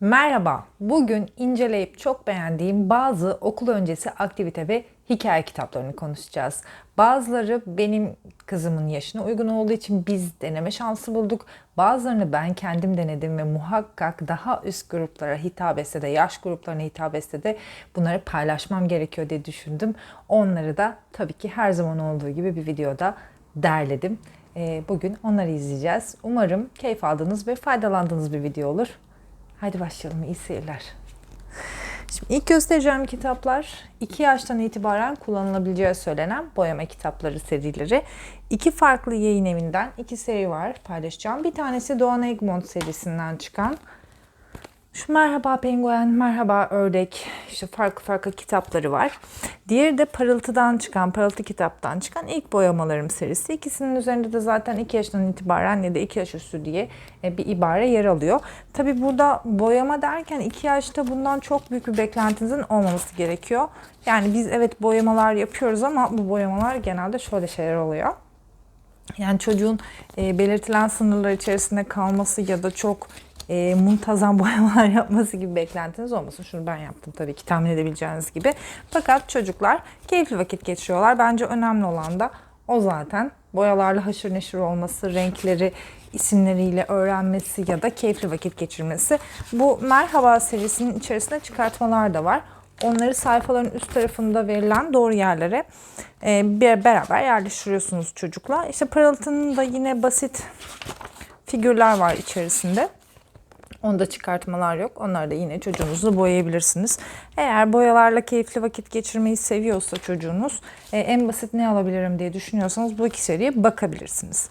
Merhaba. Bugün inceleyip çok beğendiğim bazı okul öncesi aktivite ve hikaye kitaplarını konuşacağız. Bazıları benim kızımın yaşına uygun olduğu için biz deneme şansı bulduk. Bazılarını ben kendim denedim ve muhakkak daha üst gruplara hitap etse de, yaş gruplarına hitap etse de bunları paylaşmam gerekiyor diye düşündüm. Onları da tabii ki her zaman olduğu gibi bir videoda derledim. Ee, Bugün onları izleyeceğiz. Umarım keyif aldığınız ve faydalandığınız bir video olur. Hadi başlayalım. İyi seyirler. Şimdi ilk göstereceğim kitaplar 2 yaştan itibaren kullanılabileceği söylenen boyama kitapları serileri. İki farklı yayın evinden iki seri var paylaşacağım. Bir tanesi Doğan Egmont serisinden çıkan şu Merhaba Penguen, Merhaba Ördek işte farklı farklı kitapları var. Diğeri de Parıltı'dan çıkan, Parıltı kitaptan çıkan ilk boyamalarım serisi. İkisinin üzerinde de zaten 2 yaşından itibaren ya da 2 yaş üstü diye e, bir ibare yer alıyor. Tabi burada boyama derken 2 yaşta bundan çok büyük bir beklentinizin olmaması gerekiyor. Yani biz evet boyamalar yapıyoruz ama bu boyamalar genelde şöyle şeyler oluyor. Yani çocuğun e, belirtilen sınırlar içerisinde kalması ya da çok e, muntazam boyamalar yapması gibi beklentiniz olmasın. Şunu ben yaptım tabii ki tahmin edebileceğiniz gibi. Fakat çocuklar keyifli vakit geçiriyorlar. Bence önemli olan da o zaten. Boyalarla haşır neşir olması, renkleri isimleriyle öğrenmesi ya da keyifli vakit geçirmesi. Bu Merhaba serisinin içerisinde çıkartmalar da var. Onları sayfaların üst tarafında verilen doğru yerlere e, bir beraber yerleştiriyorsunuz çocukla. İşte Parıltı'nın da yine basit figürler var içerisinde. Onda çıkartmalar yok. Onları da yine çocuğunuzla boyayabilirsiniz. Eğer boyalarla keyifli vakit geçirmeyi seviyorsa çocuğunuz e, en basit ne alabilirim diye düşünüyorsanız bu iki seriye bakabilirsiniz.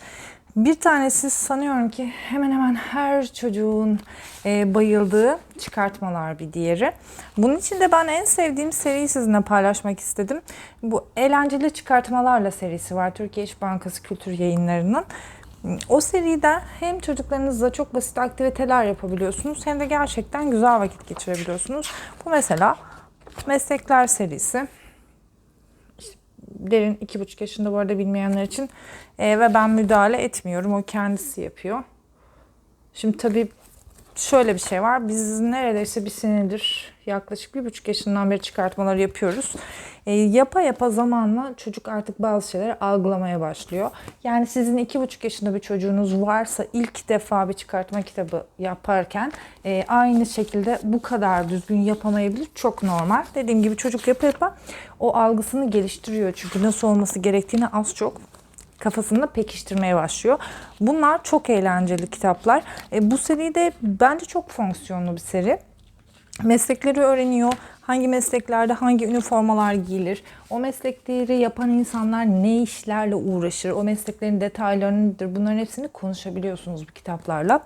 Bir tanesi sanıyorum ki hemen hemen her çocuğun e, bayıldığı çıkartmalar bir diğeri. Bunun için de ben en sevdiğim seriyi sizinle paylaşmak istedim. Bu Eğlenceli Çıkartmalarla serisi var. Türkiye İş Bankası Kültür Yayınları'nın. O seride hem çocuklarınızla çok basit aktiviteler yapabiliyorsunuz hem de gerçekten güzel vakit geçirebiliyorsunuz. Bu mesela meslekler serisi. Derin iki buçuk yaşında bu arada bilmeyenler için e, ve ben müdahale etmiyorum. O kendisi yapıyor. Şimdi tabii şöyle bir şey var. Biz neredeyse bir senedir yaklaşık bir buçuk yaşından beri çıkartmaları yapıyoruz. E, yapa yapa zamanla çocuk artık bazı şeyleri algılamaya başlıyor. Yani sizin iki buçuk yaşında bir çocuğunuz varsa ilk defa bir çıkartma kitabı yaparken e, aynı şekilde bu kadar düzgün yapamayabilir. Çok normal. Dediğim gibi çocuk yapa yapa o algısını geliştiriyor. Çünkü nasıl olması gerektiğini az çok kafasında pekiştirmeye başlıyor. Bunlar çok eğlenceli kitaplar. E, bu seri de bence çok fonksiyonlu bir seri. Meslekleri öğreniyor. Hangi mesleklerde hangi üniformalar giyilir? O meslekleri yapan insanlar ne işlerle uğraşır? O mesleklerin detayları nedir? Bunların hepsini konuşabiliyorsunuz bu kitaplarla.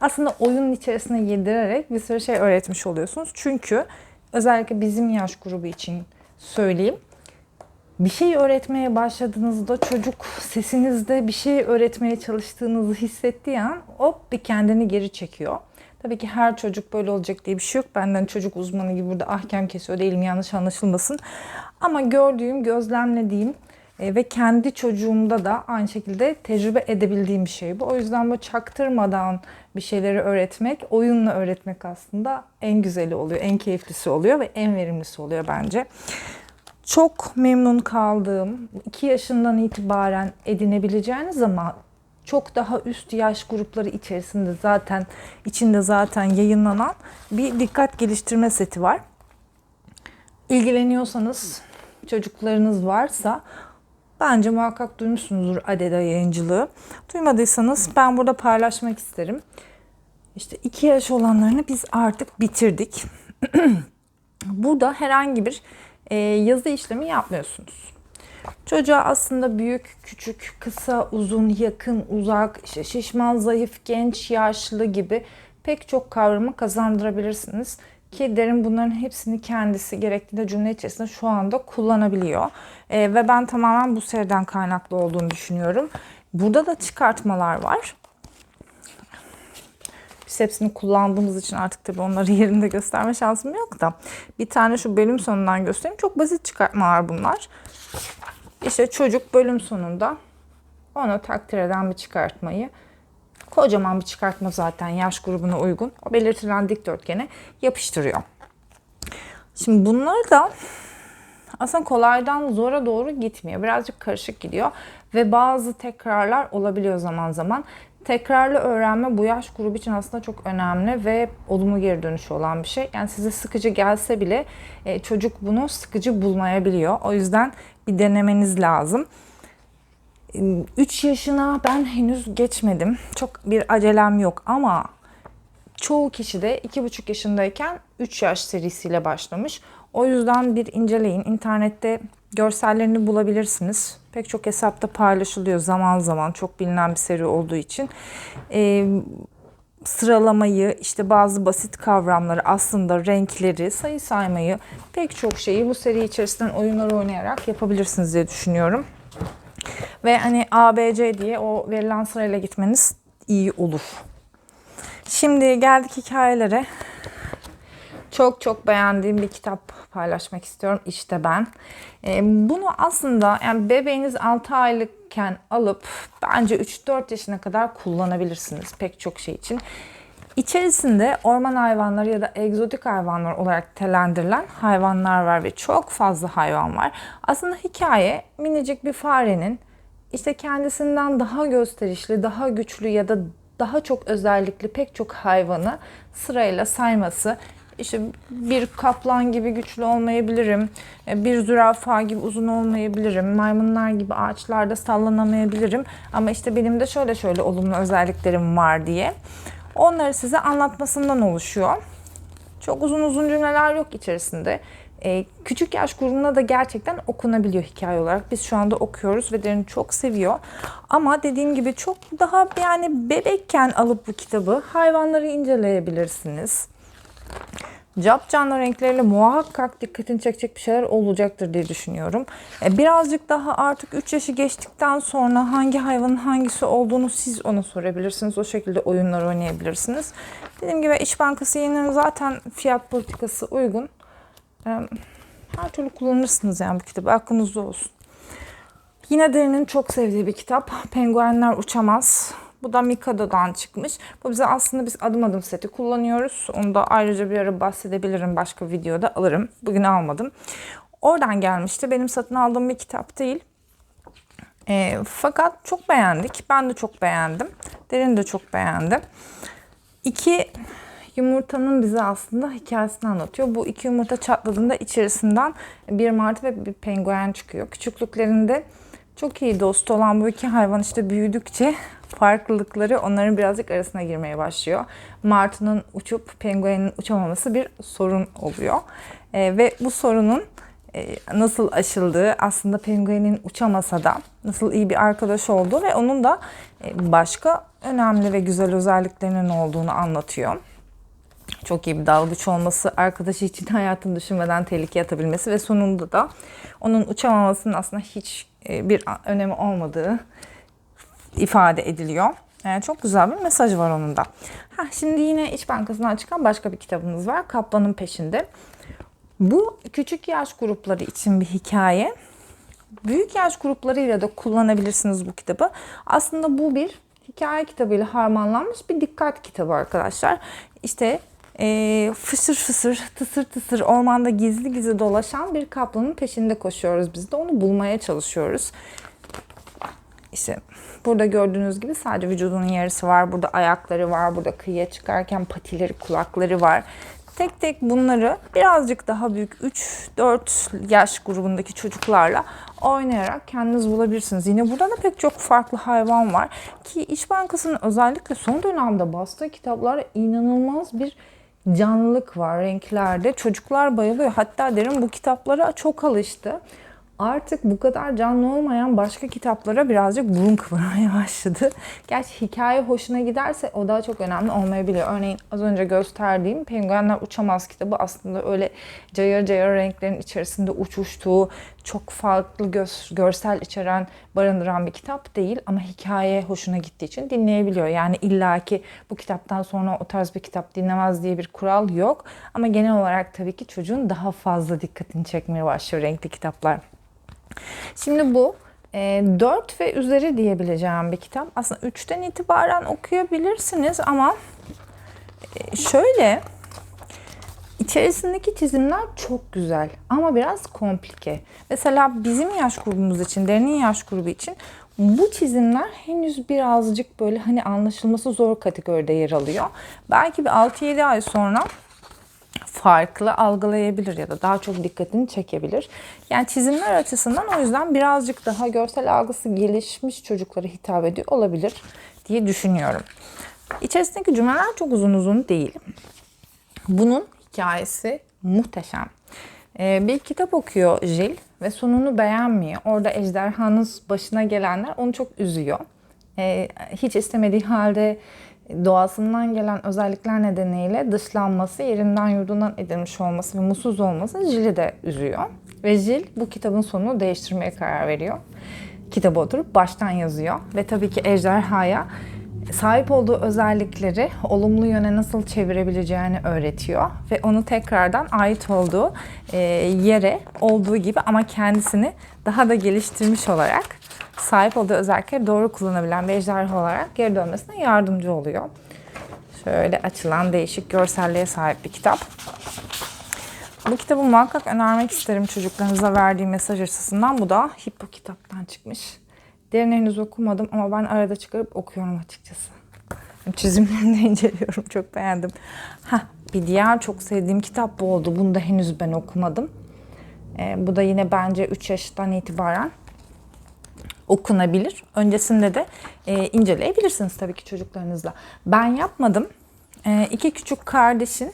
Aslında oyunun içerisine yedirerek bir sürü şey öğretmiş oluyorsunuz. Çünkü özellikle bizim yaş grubu için söyleyeyim bir şey öğretmeye başladığınızda çocuk sesinizde bir şey öğretmeye çalıştığınızı hissettiği an hop bir kendini geri çekiyor. Tabii ki her çocuk böyle olacak diye bir şey yok. Benden çocuk uzmanı gibi burada ahkam kesiyor değilim yanlış anlaşılmasın. Ama gördüğüm, gözlemlediğim e, ve kendi çocuğumda da aynı şekilde tecrübe edebildiğim bir şey bu. O yüzden bu çaktırmadan bir şeyleri öğretmek, oyunla öğretmek aslında en güzeli oluyor, en keyiflisi oluyor ve en verimlisi oluyor bence. Çok memnun kaldığım, 2 yaşından itibaren edinebileceğiniz ama çok daha üst yaş grupları içerisinde zaten içinde zaten yayınlanan bir dikkat geliştirme seti var. İlgileniyorsanız, çocuklarınız varsa bence muhakkak duymuşsunuzdur Adeda yayıncılığı. Duymadıysanız ben burada paylaşmak isterim. İşte 2 yaş olanlarını biz artık bitirdik. Burada herhangi bir e, yazı işlemi yapmıyorsunuz. Çocuğa aslında büyük, küçük, kısa, uzun, yakın, uzak, işte şişman, zayıf, genç, yaşlı gibi pek çok kavramı kazandırabilirsiniz. Ki derin bunların hepsini kendisi gerektiğinde cümle içerisinde şu anda kullanabiliyor. E, ve ben tamamen bu seriden kaynaklı olduğunu düşünüyorum. Burada da çıkartmalar var. Biz hepsini kullandığımız için artık tabii onları yerinde gösterme şansım yok da. Bir tane şu bölüm sonundan göstereyim. Çok basit çıkartmalar bunlar. İşte çocuk bölüm sonunda onu takdir eden bir çıkartmayı Kocaman bir çıkartma zaten yaş grubuna uygun. O belirtilen dikdörtgene yapıştırıyor. Şimdi bunları da aslında kolaydan zora doğru gitmiyor. Birazcık karışık gidiyor ve bazı tekrarlar olabiliyor zaman zaman. Tekrarlı öğrenme bu yaş grubu için aslında çok önemli ve olumlu geri dönüşü olan bir şey. Yani size sıkıcı gelse bile e, çocuk bunu sıkıcı bulmayabiliyor. O yüzden bir denemeniz lazım. 3 yaşına ben henüz geçmedim. Çok bir acelem yok ama çoğu kişi de 2,5 yaşındayken 3 yaş serisiyle başlamış. O yüzden bir inceleyin. İnternette görsellerini bulabilirsiniz. Pek çok hesapta paylaşılıyor zaman zaman çok bilinen bir seri olduğu için. Ee, sıralamayı, işte bazı basit kavramları, aslında renkleri, sayı saymayı, pek çok şeyi bu seri içerisinden oyunlar oynayarak yapabilirsiniz diye düşünüyorum. Ve hani A, B, C diye o verilen sırayla gitmeniz iyi olur. Şimdi geldik hikayelere. Çok çok beğendiğim bir kitap paylaşmak istiyorum. İşte ben. Ee, bunu aslında yani bebeğiniz 6 aylıkken alıp bence 3-4 yaşına kadar kullanabilirsiniz pek çok şey için. İçerisinde orman hayvanları ya da egzotik hayvanlar olarak telendirilen hayvanlar var ve çok fazla hayvan var. Aslında hikaye minicik bir farenin işte kendisinden daha gösterişli, daha güçlü ya da daha çok özellikli pek çok hayvanı sırayla sayması işte bir kaplan gibi güçlü olmayabilirim, bir zürafa gibi uzun olmayabilirim, maymunlar gibi ağaçlarda sallanamayabilirim ama işte benim de şöyle şöyle olumlu özelliklerim var diye. Onları size anlatmasından oluşuyor. Çok uzun uzun cümleler yok içerisinde. Ee, küçük yaş grubuna da gerçekten okunabiliyor hikaye olarak. Biz şu anda okuyoruz ve derin çok seviyor. Ama dediğim gibi çok daha yani bebekken alıp bu kitabı hayvanları inceleyebilirsiniz. Cap canlı renkleriyle muhakkak dikkatini çekecek bir şeyler olacaktır diye düşünüyorum. E, birazcık daha artık 3 yaşı geçtikten sonra hangi hayvanın hangisi olduğunu siz ona sorabilirsiniz. O şekilde oyunlar oynayabilirsiniz. Dediğim gibi İş Bankası yayınlarının zaten fiyat politikası uygun. E, her türlü kullanırsınız yani bu kitabı. Aklınızda olsun. Yine Derin'in çok sevdiği bir kitap. Penguenler Uçamaz. Bu da Mikado'dan çıkmış. Bu bize aslında biz adım adım seti kullanıyoruz. Onu da ayrıca bir ara bahsedebilirim. Başka videoda alırım. Bugün almadım. Oradan gelmişti. Benim satın aldığım bir kitap değil. E, fakat çok beğendik. Ben de çok beğendim. Derin de çok beğendi. İki yumurtanın bize aslında hikayesini anlatıyor. Bu iki yumurta çatladığında içerisinden bir martı ve bir penguen çıkıyor. Küçüklüklerinde çok iyi dost olan bu iki hayvan işte büyüdükçe farklılıkları onların birazcık arasına girmeye başlıyor. Martının uçup penguenin uçamaması bir sorun oluyor. E, ve bu sorunun e, nasıl aşıldığı aslında penguenin uçamasa da nasıl iyi bir arkadaş olduğu ve onun da e, başka önemli ve güzel özelliklerinin olduğunu anlatıyor. Çok iyi bir dalgıç olması, arkadaşı için hayatını düşünmeden tehlikeye atabilmesi ve sonunda da onun uçamamasının aslında hiç e, bir önemi olmadığı ifade ediliyor. Yani çok güzel bir mesaj var onun da. Heh, şimdi yine İş Bankası'ndan çıkan başka bir kitabımız var. Kaplanın Peşinde. Bu küçük yaş grupları için bir hikaye. Büyük yaş gruplarıyla da kullanabilirsiniz bu kitabı. Aslında bu bir hikaye kitabıyla harmanlanmış bir dikkat kitabı arkadaşlar. İşte e, fısır fısır, tısır tısır ormanda gizli gizli dolaşan bir kaplanın peşinde koşuyoruz biz de. Onu bulmaya çalışıyoruz. İşte burada gördüğünüz gibi sadece vücudunun yarısı var. Burada ayakları var. Burada kıyıya çıkarken patileri, kulakları var. Tek tek bunları birazcık daha büyük 3-4 yaş grubundaki çocuklarla oynayarak kendiniz bulabilirsiniz. Yine burada da pek çok farklı hayvan var. Ki İş Bankası'nın özellikle son dönemde bastığı kitaplara inanılmaz bir canlılık var renklerde. Çocuklar bayılıyor. Hatta derim bu kitaplara çok alıştı artık bu kadar canlı olmayan başka kitaplara birazcık burun kıvırmaya başladı. Gerçi hikaye hoşuna giderse o daha çok önemli olmayabiliyor. Örneğin az önce gösterdiğim Penguenler Uçamaz kitabı aslında öyle cayır cayır renklerin içerisinde uçuştuğu, çok farklı göz, görsel içeren, barındıran bir kitap değil ama hikaye hoşuna gittiği için dinleyebiliyor. Yani illaki bu kitaptan sonra o tarz bir kitap dinlemez diye bir kural yok. Ama genel olarak tabii ki çocuğun daha fazla dikkatini çekmeye başlıyor renkli kitaplar. Şimdi bu 4 ve üzeri diyebileceğim bir kitap. Aslında 3'ten itibaren okuyabilirsiniz ama e, şöyle içerisindeki çizimler çok güzel ama biraz komplike. Mesela bizim yaş grubumuz için, derinin yaş grubu için bu çizimler henüz birazcık böyle hani anlaşılması zor kategoride yer alıyor. Belki bir 6-7 ay sonra farklı algılayabilir ya da daha çok dikkatini çekebilir. Yani çizimler açısından o yüzden birazcık daha görsel algısı gelişmiş çocuklara hitap ediyor olabilir diye düşünüyorum. İçerisindeki cümleler çok uzun uzun değil. Bunun hikayesi muhteşem. Ee, bir kitap okuyor Jill ve sonunu beğenmiyor. Orada ejderhanın başına gelenler onu çok üzüyor. Ee, hiç istemediği halde doğasından gelen özellikler nedeniyle dışlanması, yerinden yurdundan edilmiş olması ve mutsuz olması Jill'i de üzüyor. Ve Jill bu kitabın sonunu değiştirmeye karar veriyor. Kitabı oturup baştan yazıyor ve tabii ki ejderhaya sahip olduğu özellikleri olumlu yöne nasıl çevirebileceğini öğretiyor ve onu tekrardan ait olduğu e, yere olduğu gibi ama kendisini daha da geliştirmiş olarak sahip olduğu özellikleri doğru kullanabilen bir ejderha olarak geri dönmesine yardımcı oluyor. Şöyle açılan değişik görselliğe sahip bir kitap. Bu kitabı muhakkak önermek isterim çocuklarınıza verdiği mesaj açısından. Bu da Hippo kitaptan çıkmış. Diğerini henüz okumadım ama ben arada çıkarıp okuyorum açıkçası. Çizimlerini de inceliyorum. Çok beğendim. Heh, bir diğer çok sevdiğim kitap bu oldu. Bunu da henüz ben okumadım. Ee, bu da yine bence 3 yaştan itibaren okunabilir. Öncesinde de e, inceleyebilirsiniz tabii ki çocuklarınızla. Ben yapmadım. E, iki küçük kardeşin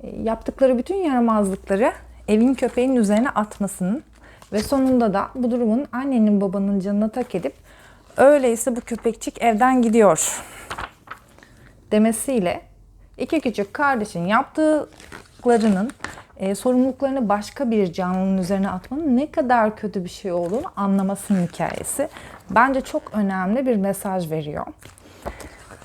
e, yaptıkları bütün yaramazlıkları evin köpeğinin üzerine atmasının ve sonunda da bu durumun annenin babanın canına tak edip öyleyse bu köpekçik evden gidiyor demesiyle iki küçük kardeşin yaptıklarının e, sorumluluklarını başka bir canlının üzerine atmanın ne kadar kötü bir şey olduğunu anlamasının hikayesi. Bence çok önemli bir mesaj veriyor.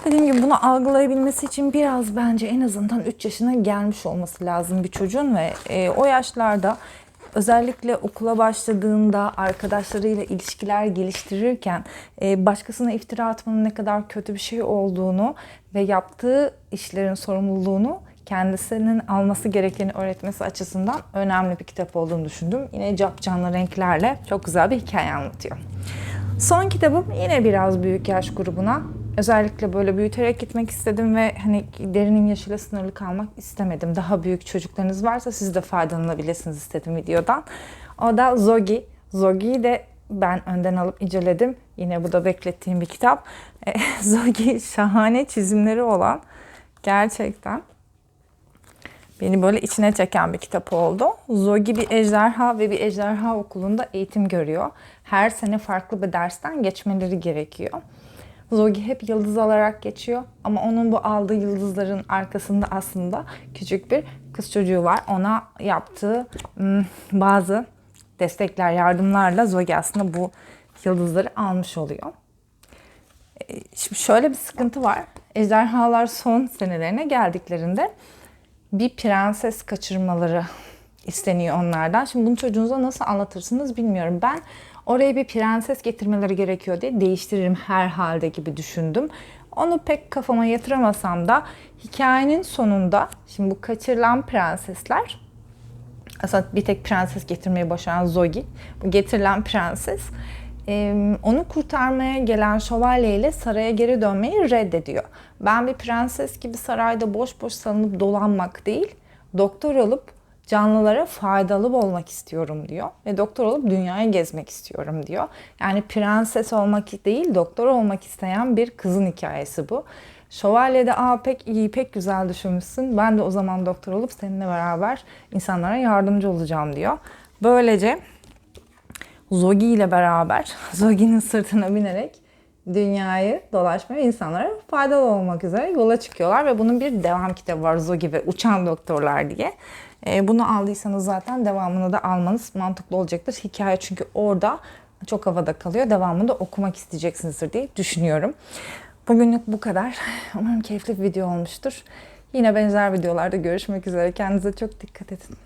Dediğim gibi bunu algılayabilmesi için biraz bence en azından 3 yaşına gelmiş olması lazım bir çocuğun ve e, o yaşlarda özellikle okula başladığında arkadaşlarıyla ilişkiler geliştirirken e, başkasına iftira atmanın ne kadar kötü bir şey olduğunu ve yaptığı işlerin sorumluluğunu kendisinin alması gerekeni öğretmesi açısından önemli bir kitap olduğunu düşündüm. Yine cap canlı renklerle çok güzel bir hikaye anlatıyor. Son kitabım yine biraz büyük yaş grubuna. Özellikle böyle büyüterek gitmek istedim ve hani derinin yaşıyla sınırlı kalmak istemedim. Daha büyük çocuklarınız varsa siz de faydalanabilirsiniz istedim videodan. O da Zogi. Zogi'yi de ben önden alıp inceledim. Yine bu da beklettiğim bir kitap. Zogi şahane çizimleri olan gerçekten beni böyle içine çeken bir kitap oldu. Zogi bir ejderha ve bir ejderha okulunda eğitim görüyor. Her sene farklı bir dersten geçmeleri gerekiyor. Zogi hep yıldız alarak geçiyor ama onun bu aldığı yıldızların arkasında aslında küçük bir kız çocuğu var. Ona yaptığı hmm, bazı destekler, yardımlarla Zogi aslında bu yıldızları almış oluyor. E, şimdi şöyle bir sıkıntı var. Ejderhalar son senelerine geldiklerinde bir prenses kaçırmaları isteniyor onlardan. Şimdi bunu çocuğunuza nasıl anlatırsınız bilmiyorum. Ben oraya bir prenses getirmeleri gerekiyor diye değiştiririm herhalde gibi düşündüm. Onu pek kafama yatıramasam da hikayenin sonunda şimdi bu kaçırılan prensesler aslında bir tek prenses getirmeyi başaran Zogi. Bu getirilen prenses onu kurtarmaya gelen şövalye ile saraya geri dönmeyi reddediyor. Ben bir prenses gibi sarayda boş boş salınıp dolanmak değil, doktor olup canlılara faydalı olmak istiyorum diyor. Ve doktor olup dünyayı gezmek istiyorum diyor. Yani prenses olmak değil, doktor olmak isteyen bir kızın hikayesi bu. Şövalye de aa pek iyi, pek güzel düşünmüşsün. Ben de o zaman doktor olup seninle beraber insanlara yardımcı olacağım diyor. Böylece Zogi ile beraber Zogi'nin sırtına binerek dünyayı dolaşmaya insanlara faydalı olmak üzere yola çıkıyorlar ve bunun bir devam kitabı var Zogi ve Uçan Doktorlar diye. E, bunu aldıysanız zaten devamını da almanız mantıklı olacaktır. Hikaye çünkü orada çok havada kalıyor. Devamını da okumak isteyeceksinizdir diye düşünüyorum. Bugünlük bu kadar. Umarım keyifli bir video olmuştur. Yine benzer videolarda görüşmek üzere. Kendinize çok dikkat edin.